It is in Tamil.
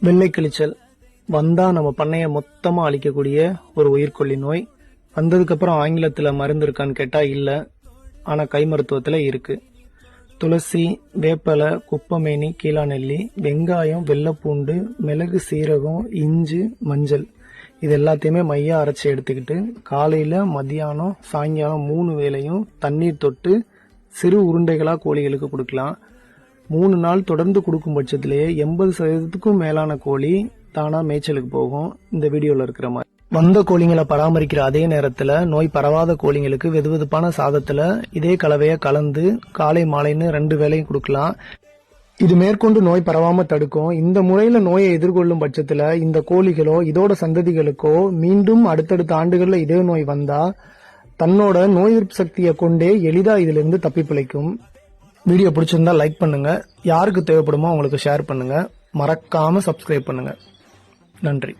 வெள்ளை கிழிச்சல் வந்தா நம்ம பண்ணைய மொத்தமா அழிக்கக்கூடிய ஒரு உயிர்கொல்லி நோய். வந்ததுக்கு அப்புறம் ஆங்கிலத்துல மருந்து இருக்கான்னு கேட்டா இல்ல. ஆனா கை மருத்துவத்துல இருக்கு. துளசி வேப்பலை குப்பமேனி கீழாநெல்லி வெங்காயம் வெள்ளைப்பூண்டு மிளகு சீரகம் இஞ்சி மஞ்சள். இது எல்லாத்தையுமே மையா அரைச்சி எடுத்துக்கிட்டு காலையில மதியானம் சாயங்காலம் மூணு வேளையும் தண்ணீர் தொட்டு சிறு உருண்டைகளாக கோழிகளுக்கு கொடுக்கலாம். மூணு நாள் தொடர்ந்து கொடுக்கும் பட்சத்திலேயே எண்பது சதவீதத்துக்கும் மேலான கோழி தானா மேய்ச்சலுக்கு போகும். இந்த வீடியோல இருக்கிற மாதிரி. வந்த கோழிங்களை பராமரிக்கிற அதே நேரத்துல நோய் பரவாத கோழிங்களுக்கு வெதுவெதுப்பான சாதத்துல இதே கலவையை கலந்து காலை மாலைன்னு ரெண்டு வேலையும் கொடுக்கலாம். இது மேற்கொண்டு நோய் பரவாம தடுக்கும். இந்த முறையில நோயை எதிர்கொள்ளும் பட்சத்துல இந்த கோழிகளோ இதோட சந்ததிகளுக்கோ மீண்டும் அடுத்தடுத்த ஆண்டுகள்ல இதே நோய் வந்தா தன்னோட நோய் எதிர்ப்பு சக்தியை கொண்டே எளிதா இதுல இருந்து தப்பி பிழைக்கும் வீடியோ பிடிச்சிருந்தா லைக் பண்ணுங்க. யாருக்கு தேவைப்படுமோ அவங்களுக்கு ஷேர் பண்ணுங்க. மறக்காம சப்ஸ்கிரைப் பண்ணுங்க. நன்றி.